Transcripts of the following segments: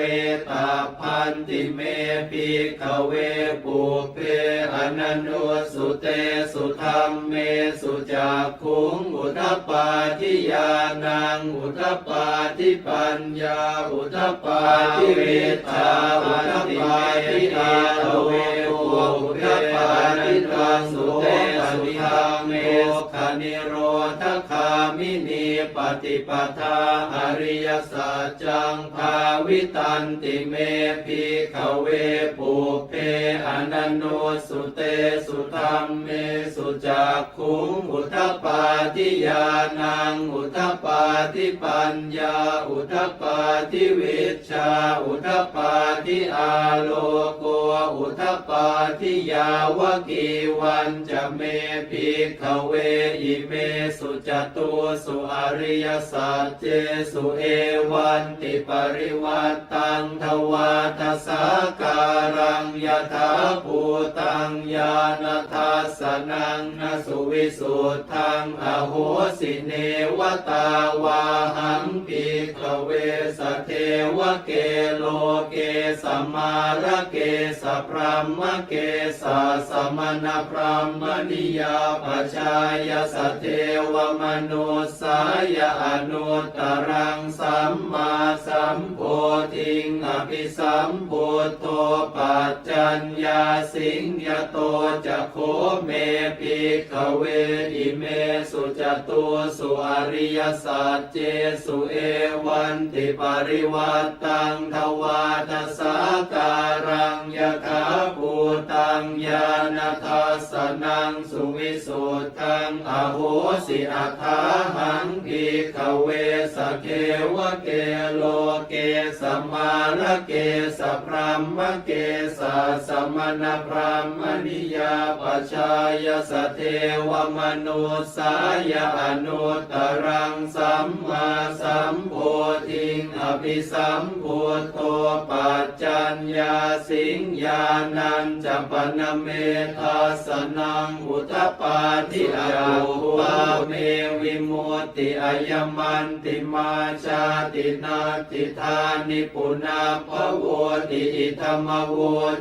เวตาพันติเมภิกขเวปุเพอนันโนสุเตสุธรรมเมสุจักขุงอุทปปาทิยานังอุทปปาทิปัญญาอุทปปาทิเวทาอุทปปาทิตาเวปุอุทปปาทิตังสุเต สุธรรมเมคนิโรธคามินีปฏิปทาอริยสัจจังภาวิตันติเมภิขเวปุเพอนันโนสุเตสุธรรมเมสุจักขุงอุทปปาทิยานังอุทปปาทิปัญญาอุทปปาทิวิชาอุทปปาทิอาโลโกอุทปปาทิยาวกีวันจะเมภิกขเวอิเมสุจตุสุอริยสัจเจสุเอวันติปริวัตตังทวาทสาการังยถาภูตังญาณทัสนังนสุวิสุทธังอโหสิเนวตาวาหังภิกขเวสเทวเกโลเกสมารเกสพรหมเกสสมณพรหมนิยาปชายสเทวมนุสายอนุตตรังสัมมาสัมโพธิงอภิสัมพุทโธปัจจัญญาสิงยโตจะโคเมภิกขเวอิเมสุจตุสุอริยสัจเจสุเอวันติปริวัตตังทวาทสาการังยถา ตังญาณทัสนังสุวิสุทธังอโหสิอัฏฐาหังภิกขเวสเกวเกโลเกสมาลเกสพรหมเกสสมณพรหมนิยาปชายสเทวมนุสายอนุตรังสัมมาสัมโพธิงอภิสัมโพโธปัจจัญญาสิงญานันจะปนเมทัสนังอุทปาทิอาภูปาเมวิมุตติอายมันติมาชาตินาติธานิปุนาภโวติอิธรรมโว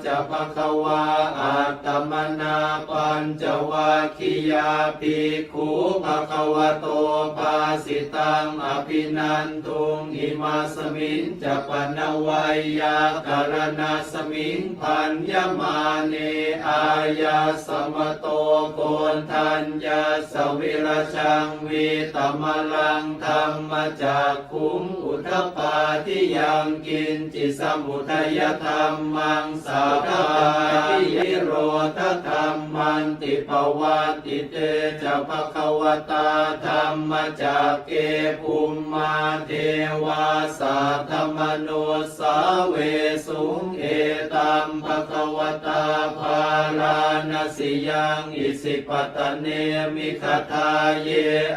จะภควาอาตมนาปัญจวัคคียาภิกขุภควโตภาสิตังอภินันทุงอิมาสมิงจะปนวัยยาการณาสมิงพันยมาเนอายาสมโตโกนทัญญาสวิรชังวีตมลังธรรมจากคุงอุทปาทิยังกินจิสมุทัยธรรมมังสาธาทิโรธธรรมันติปวัติเตจะภควตาธรรมจากเกภูมิมาเทวาสาธรรมโนสาเวสุงเอตัมภควตาภาลานสิยังอิสิปตเนมิคทาเย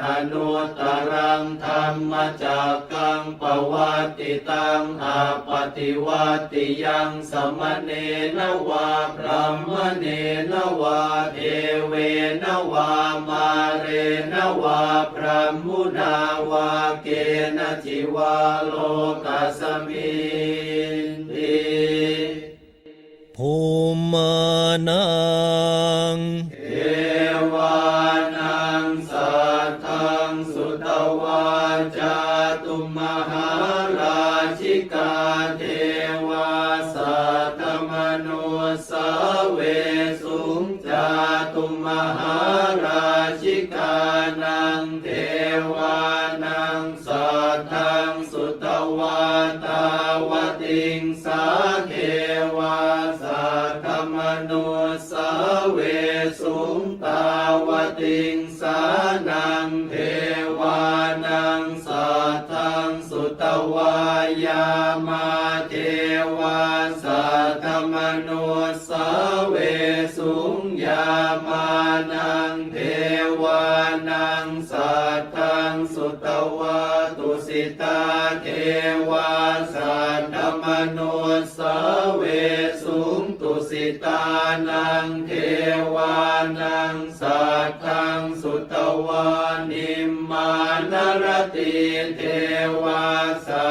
อนุตรังธรรมจากกังปวัติตังอาปฏิวัติยังสมเนนวาพระมเนนวาเทเวนวามาเรนวาพระมุนาวาเกณจิวาโลกัสมินติ มานังเอวานังสัทังสุตวาจาตุมหาราชิกาเทวาสัตตมโนสาเวสุงจาตุมหาราชิกานังเทวานังสัทังสุตวาตาวติงสาเท ติงสานังเทวานังสัทธังสุตวายามาเทวาสัตตมโนสเวสุงยามานังเทวานังสัทธังสุตวาตุสิตาเทวาสัตตมโนสเวสุงตุสิตานังเทวานังสังสุตวานิมมานารติเทวาสั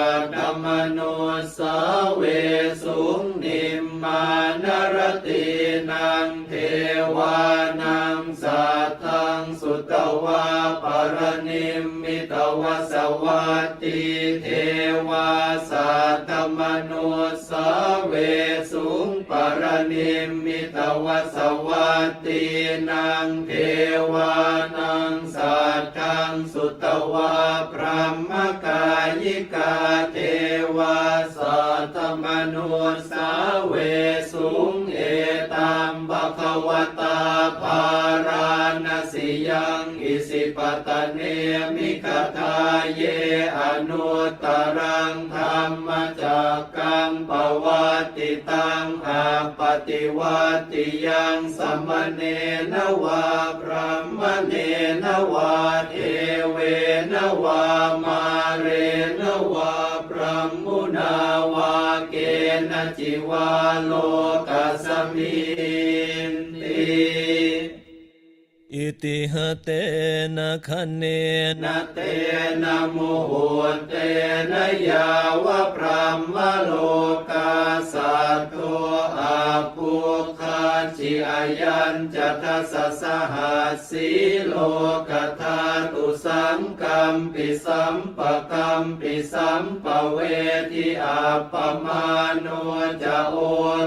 ตวสวัตติเทวาสัตตมโนสเวสุงปรนิมมิตวสวัตตินังเทวานังสัตทังสุตวาพระมกายิกาเทวาสัตตมโนสเวสุงเอตัมภะควตาภา ยังอิสิปตเนมิคทาเยอนุตตรังธรรมจักกังปวัตติตังอาปฏิวัติยังสมเนนวาพระมเนนวาเทเวนวามาเรนวาพระมุนาวาเกณจิวาโลกัสมินติ อิติหะเตนะคะเนนะเตนะโมโหเตนะยาวะพรหมโลกาสัตโตอาภูคาจิอายันจัตสสหัสสีโลกธาตุสังกัมปิสัมปะกัมปิสัมปะเวทิอาปมาโนจะโอ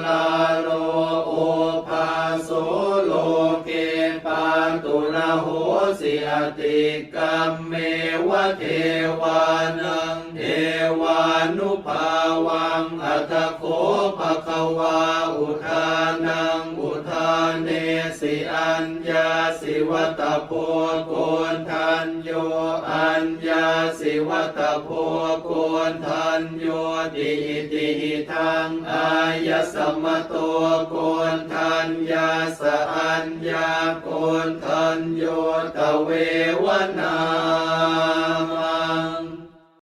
ลาโล อติกรรมเมวะเทวานังเทวานุภาวังอัตโคภะคะวาอุทานังอุทานเนสิอัญญาสิวัตโพโกนทันโยอัญญาสิวัตโพโกนทันโยติอิติหิทังอายสมโตโกนทันยาสอัญญาโก นทันโยตเววนา